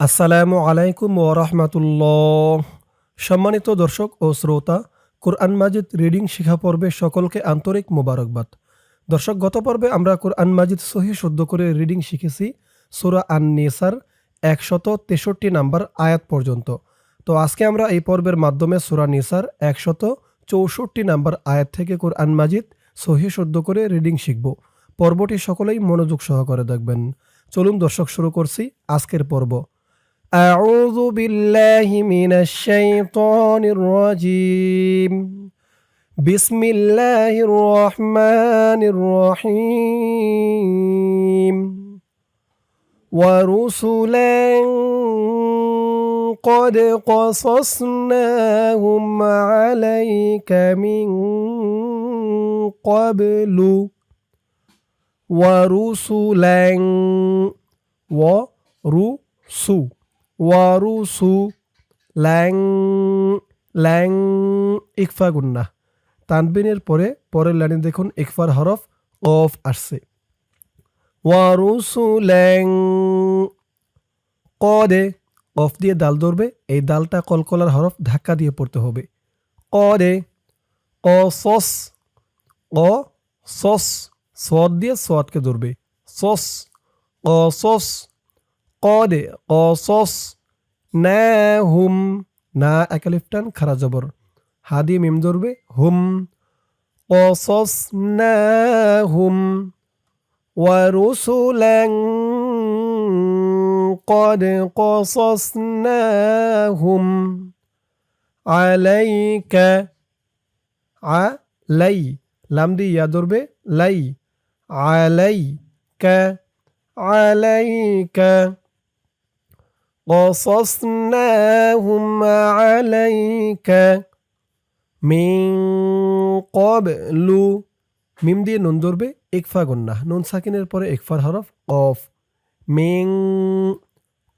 আসসালামু আলাইকুম ওরহমাতুল্লাহ সম্মানিত দর্শক ও শ্রোতা, কোরআন মাজিদ রিডিং শিখা পর্বে সকলকে আন্তরিক মোবারকবাদ। দর্শক, গত পর্বে আমরা কোরআন মাজিদ সহি শুদ্ধ করে রিডিং শিখেছি, সুরা আন নেসার একশত তেষট্টি নাম্বার আয়াত পর্যন্ত। তো আজকে আমরা এই পর্বের মাধ্যমে সুরা নিসার, একশত চৌষট্টি নাম্বার আয়াত থেকে কোরআন মাজিদ সহি শুদ্ধ করে রিডিং শিখব। পর্বটি সকলেই মনোযোগ সহকারে দেখবেন। চলুন দর্শক, শুরু করছি আজকের পর্ব। أعوذ بالله من الشيطان الرجيم. بسم الله الرحمن الرحيم. ورسلا قد قصصناهم عليك من قبل. ورسلا ورسلا ওয়ারুসু ল্যাং ল্যাং ইকফা গুন্না তানবিনের পরে পরের লাইনে দেখুন ইকফার হরফ অফ আসছে। ওয়ারুসু ল্যাং কদে অফ দিয়ে দাল ধরবে, এই দালটা কলকলার হরফ ধাক্কা দিয়ে পড়তে হবে। কদে ক সস ক সস সদ দিয়ে সদকে ধরবে। সস ক সস কদে কসস না হুম না একালিফটান খারা জবর হাদি মিম ধরবে হুম কসস না হুম ورسلا قد قصصناهم عليك علي লাম দিয়ে ইয়া ধরবে লাই عليك عليك قصصناهم عليك من قبل মিম দিয়ে নুন ধরবে ইকফা গন্না নুন সাকিনের পরে ইকফার হরফ কফ মিং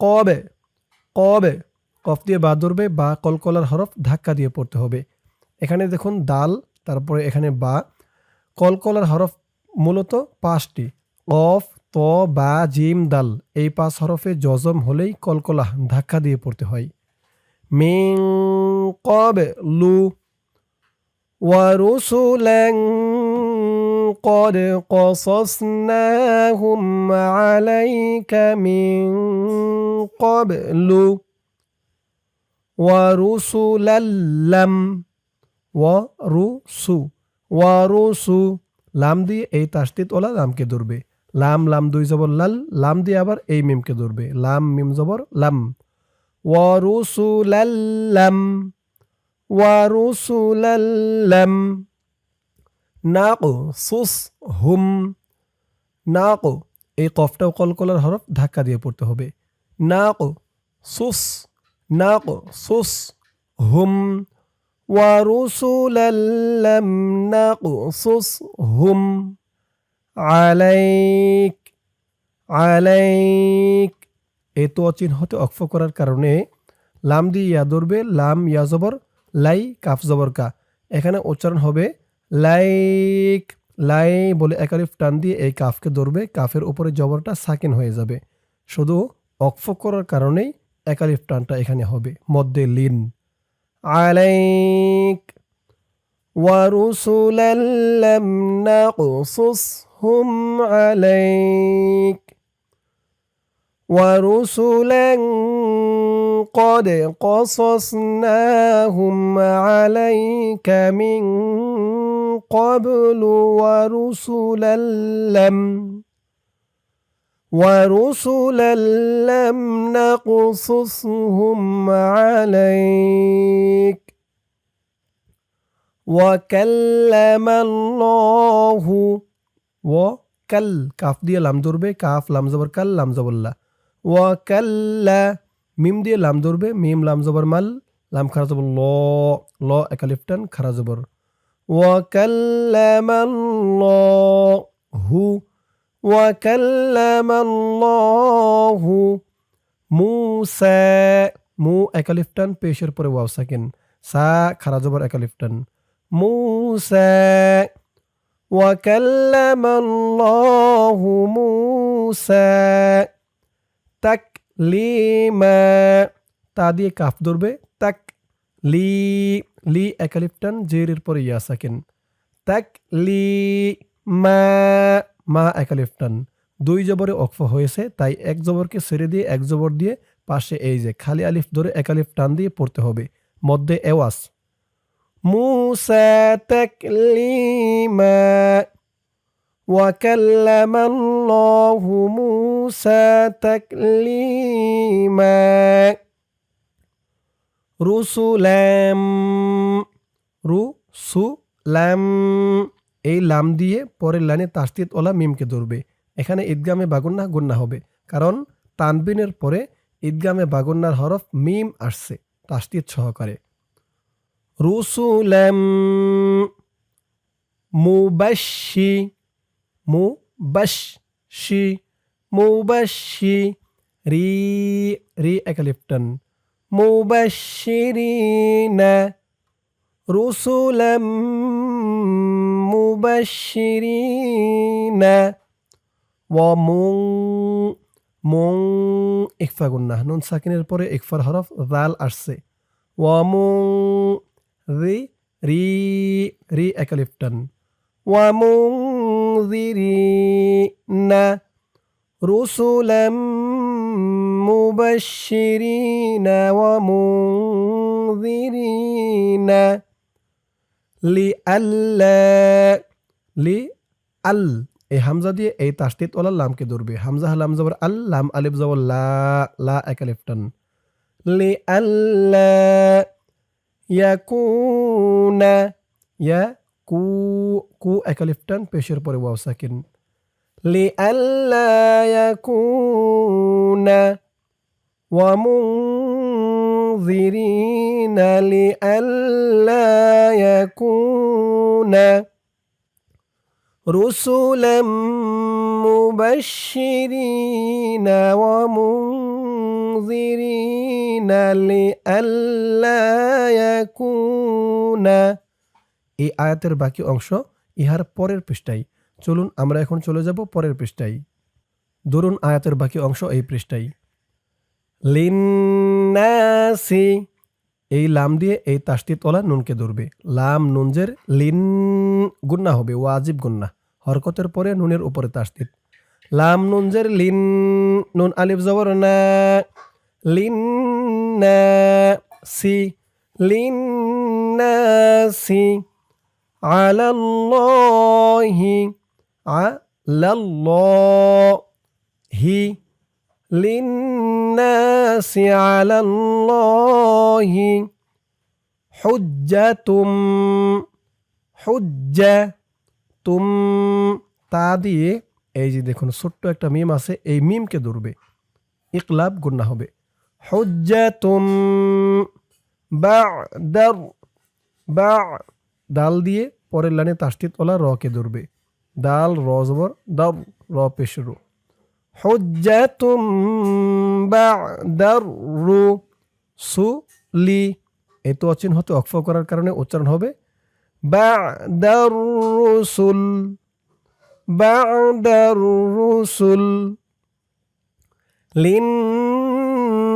কবে কবে কফ দিয়ে বা ধরবে বা কলকলার হরফ ধাক্কা দিয়ে পড়তে হবে এখানে দেখুন দাল তারপরে এখানে বা কলকলার হরফ মূলত পাঁচটি কফ ত বা জিম দাল এই পাঁচ হরফে জজম হলেই কলকলা ধাক্কা দিয়ে পড়তে হয় মিং কবে লু ورسلا قد قصصناهم عليك من قبل ورسلا لم ورسو ورسو লাম দিয়ে এই তাস্তিত ওলা লামকে ধরবে লাম লাম দুই জবর, লাল, লাম দিয়ে আবার এই মিমকে ধরবে। লাম, মিম জবর, লাম। ওয়ারুসুলাল্লাম ওয়ারুসুলাল্লাম নাকো সুস হুম নাকো। এই কফটাও কলকলার হরফ ধাক্কা দিয়ে পড়তে হবে। নাকু সুস নাকো সুস হুম ওয়ারুসুলাল্লাম নাকো সুস হুম আলাইক আলাইক। এ তো অচিহ্নতে অক্ফ করার কারণে লাম দিয়ে ইয়া ধরবে, লাম, ইয়া জবর, লাই, কাফ জবর, কা। এখানে উচ্চারণ হবে লাইক, লাই বলে একালিফ টান দিয়ে এই কাফকে ধরবে, কাফের উপরে জবরটা সাকিন হয়ে যাবে। শুধু অক্ফ করার কারণেই একালিফ টানটা এখানে হবে, মধ্যে লিন। আলাইক ওয়ারুসুলাল্লাম নাকসুস। نقصصهم عليك. ورسلا قد قصصناهم عليك من قبل ورسلا لم ورسلا لم نقصصهم عليك. وكلم الله وكل কাফ দিয়ে লাম ধরবে কাফ লাম জবর কাল লাম জবল্লা ওয়াকাল্লা মিম দিয়ে লাম ধরবে মিম লাম জবর মাল লাম খারা জবর ল ল একালিফটান খারা জবর ওয়াকাল্লামাল্লাহু وكلم الله موسى মু একালিফটান পেশের পরে ওয়াও সাকিন সা খারা জবর একালিফটান মুসা وكلم الله موسى লিমা তা দিয়ে কাফ ধরবে তাক লি লি একালিপটান জেরের পরে ইয়া সাকিন তাক লি মা মা একালিপটান দুই জবরে অক্ফ হয়েছে তাই এক জবরকে ছেড়ে দিয়ে এক জবর দিয়ে পাশে এই যে খালি আলিফ ধরে একালিফ টান দিয়ে পড়তে হবে মধ্যে এওয়াস মুসা তাকলিমা وكلم الله موسى تكليما রুসুলাম রুসুলাম এই লাম দিয়ে পরের লাইনে তাস্তিত ওলা মিমকে ধরবে এখানে ঈদগামে বাগুন্না গুন্না হবে কারণ তানবিনের পরে ঈদগামে বাগুন্নার হরফ মিম আসছে তাস্তিত সহকারে রুসুলাম মুবাশি মুবাশি মুবাশি রি রি একালিপ্টন মুবাশিরিনা রুসুলাম মুবাশিরিনা ওয়ামুং মুং ইকফা গুন্না নুন সাকিনের পরে ইকফার হরফ জাল আসছে ওয়ামুং রি রি রি একালিপ্টন ওয়ামুংযিরিনা رسلا مبشرين ومنذرين لئلا لأل এই হামজা দিয়ে এই তাস্তিত ওলা লামকে ধরবে হামজা হালাম জবর আল লাম আলিফ জবর লা লা একালিফটান লি আল্লা ইয়াকুনা ইয়া কু কু একালিফটান পেশের পরে ওয়াও সাকিন لئلا يكون ومنذرين لئلا يكون رسلا مبشرين ومنذرين لئلا يكون এই আয়াতের বাকি অংশ ইহার পরের পৃষ্ঠায়। চলুন আমরা এখন চলে যাব পরের পৃষ্ঠায়। ধরুন আয়াতের বাকি অংশ এই পৃষ্ঠায়। লিন্নাসি, এই লাম দিয়ে এই তাস্তি তলা নুনকে ধরবে। লাম নুনজের লিন গুন্না হবে, ওয়াজিব গুন্না। হরকতের পরে নুনের উপরে তাস্তিত লাম নুনজের লিন নুন আলিফ জবর না। লিন সি লিন সি আলাল্লাহি على الله للناس على الله حجة حجة তুম তা দিয়ে এই যে দেখুন ছোট্ট একটা মিম আছে এই মিমকে ধরবে ইকলাব গুন্না হবে হুজ্জাতুম, বা'দার, বা, দাল দিয়ে পরের লাইনে তাস্তিত ওলা রকে ধরবে। দাল, র জবর দার র পেশ রু। হুজ্জাতুম, বা'দার রু, সু, লি। এই তো অচিন হতে অক্ফ করার কারণে উচ্চারণ হবে। বা'দার রুসুল বা'দার রুসুল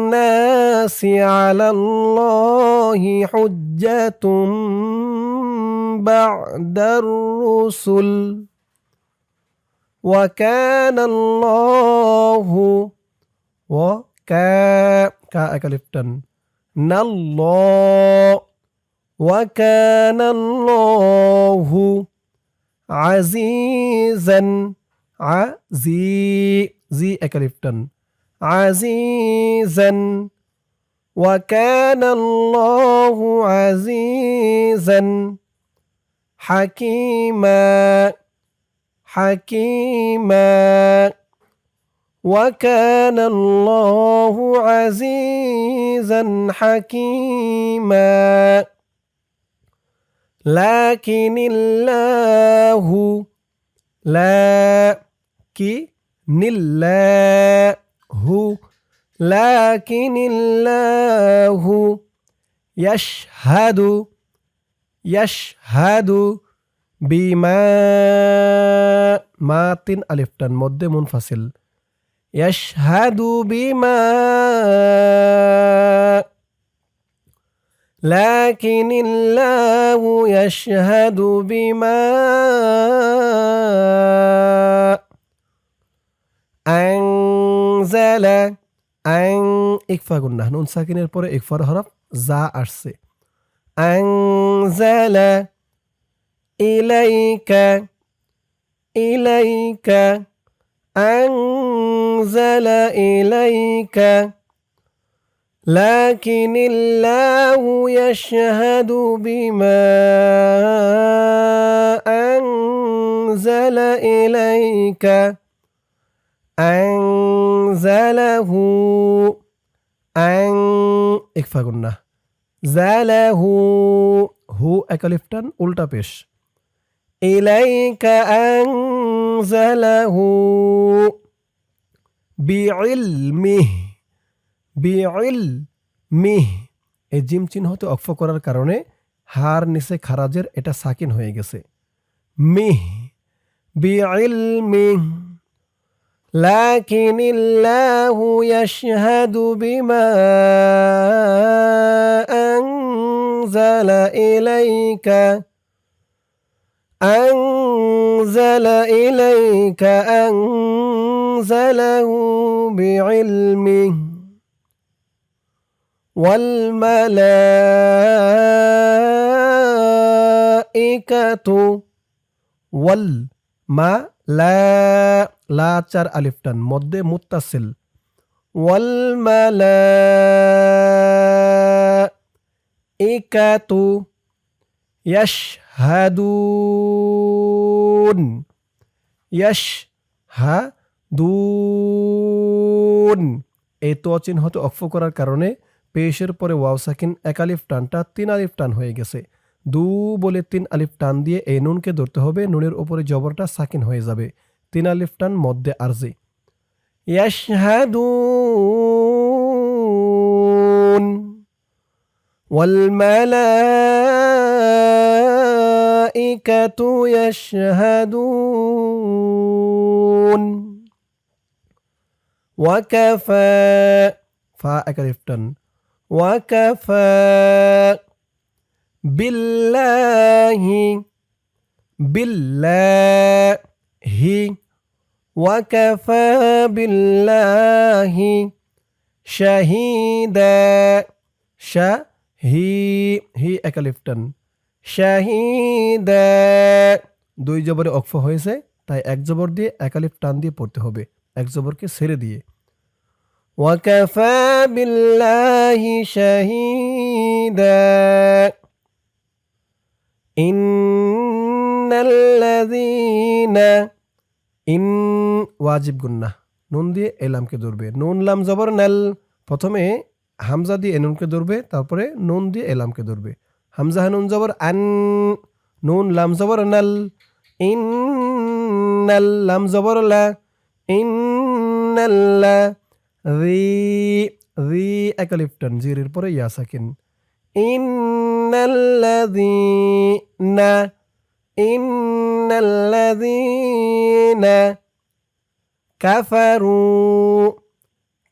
للناس على الله حجة بعد الرسل. وكان الله وكا كا أكلفتن نالله وكان الله عزيزا. عزي زي أكلفتن عزيزا وكان الله عزيزا حكيما حكيما وكان الله عزيزا حكيما. لكن الله لكن الله. لكن الله يشهد يشهد বিমা মা তিন আলিফটান মধ্যে মুনফাসিল يشهد بما لكن الله يشهد بما أنزل أن ইকফা গুন্না নুন সাকিনের পরে ইকফার হরফ যা আসছে أنزل إليك إليك أنزل إليك لكن الله يشهد بما أنزل إليك أنزله أن إكفى قلنا زاله هو أكلفتن উল্টা পেশ إليك أنزله بعلمه بعلمه এই জিম চিহ্নতে অক্ষ করার কারণে হার নিচে খারাজের এটা সাকিন হয়ে গেছে মিহ بعلمه لكن الله يشهد بما أنزل إليك. أنزل إليك أنزله بعلمه والملائكة والما লা লা চার আলিফটান মধ্যে মুত্তাসিল। এই তো চিহ্নটি অক্ষ করার কারণে পেশের পরে ওয়াওসাকিন একালিফ টানটা তিন আলিফ টান হয়ে গেছে। দু বলে তিন আলিফ টান দিয়ে এই নুনকে ধরতে হবে নুনের উপরে জবরটা সাকিন হয়ে যাবে তিন আলিফ টান মধ্যে আরজি يشهدون والملائكة يشهدون وكفى فاء وكفى বিল্লাহি বিল্লাহি ওয়াকাফা বিল্লাহি শাহিদা শাহি হি একালিফটন শাহিদা দুই জবরে অক্ফ হয়েছে, তাই এক জবর দিয়ে একালিফ টান দিয়ে পড়তে হবে, এক জবরকে ছেড়ে দিয়ে। ওয়াকাফা বিল্লাহি শাহীদা। ইন ওয়াজিব গুন্না নুন দিয়ে এলামকে ধরবে। নুন লাম জবর নাল। প্রথমে হামজা দিয়ে এনুনকে ধরবে, তারপরে নুন দিয়ে এলামকে ধরবে। হামজা নুন জবর আন, নুন লাম জবর নাল। ইন নাল লাম জবর লা ইন নাল্লা রি রি একালিফটন জিরের পরে ইয়া সাকিন। ইন্নাল্লাযীনা ইন্নাল্লাযীনা কাফারু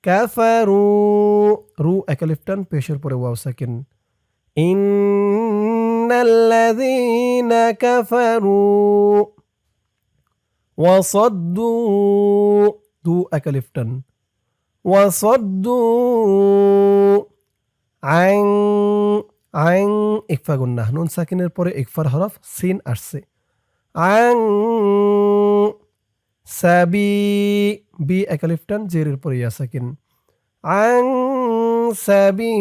কাফারু রু একালিফটান পেশের পরে ওয়াও সাকিন। ইন্নাল্লাযীনা কাফারু ওয়াসাদ্দু দু একালিফটান ওয়াসাদ্দু আইং আইং ইকফা গুন্না। নুন সাকিনের পরে ইকফার হরফ সিন আসছে। আং সাবি, বি একালিফটান জেরের পরে ইয়া সাকিন। আং সাবি,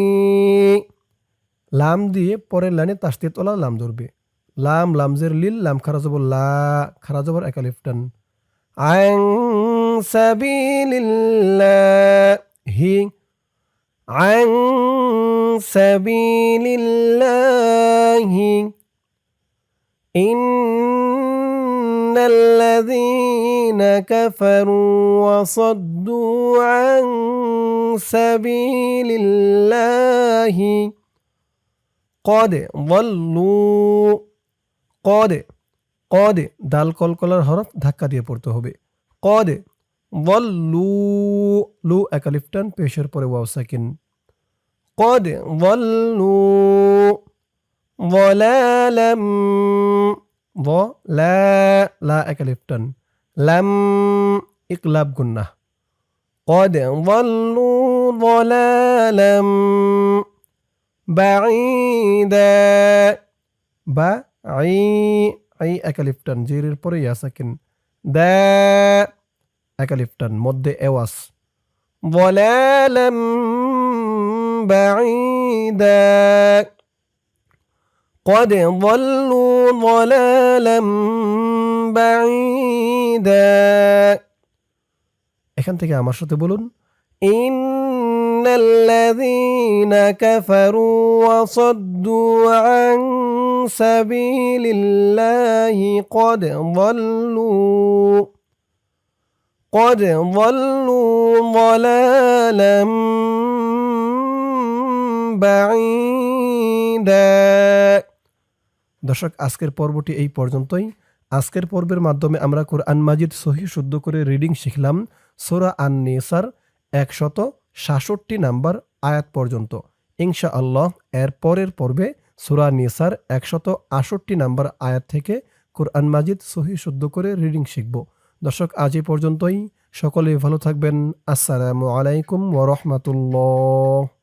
লাম দিয়ে পরের লাইনে তাস্তি তোলা লাম ধরবে। লাম, লামজের লিল, লাম খারা জবর লা, খারা জবর একালিফটান আং হি। عن سبيل الله إن الذين كفروا وصدوا عن سبيل الله قد ضلوا قد قد দাল কলকলার হরফ ধাক্কা দিয়ে পড়তে হবে قد ضلوا লু একালিফ টান পেশের পরে ওয়াও সাকিন قد ضلوا ضلالا ضلا লা একালিফ টান লাম ইকলাব গুন্না قد ضلوا ضلالا بعيدا বাই আই একালিফ টান জিরের পরে ইয়া সাকিন দা একালিফ টান মধ্যে এওয়াস ضلالا بعيدا قد ضلوا ضلالا بعيدا এখান থেকে আমার সাথে বলুন إن الذين كفروا وصدوا عن سبيل الله قد ضلوا قد ضلوا ضلالا بعيدا দর্শক, আজকের পর্বটি এই পর্যন্তই। আজকের পর্বের মাধ্যমে আমরা কোরআন মাজিদ সহি শুদ্ধ করে রিডিং শিখলাম সোরা আন নিসার একশত সাতষট্টি নাম্বার আয়াত পর্যন্ত। ইনশা আল্লাহ এর পরের পর্বে সোরা নিসার একশত আষট্টি নাম্বার আয়াত থেকে কোরআন মাজিদ সহি শুদ্ধ করে রিডিং শিখব। দর্শক, আজ এই পর্যন্তই। সকলে ভালো থাকবেন। আসসালামু আলাইকুম ওরহমতুল্লাহ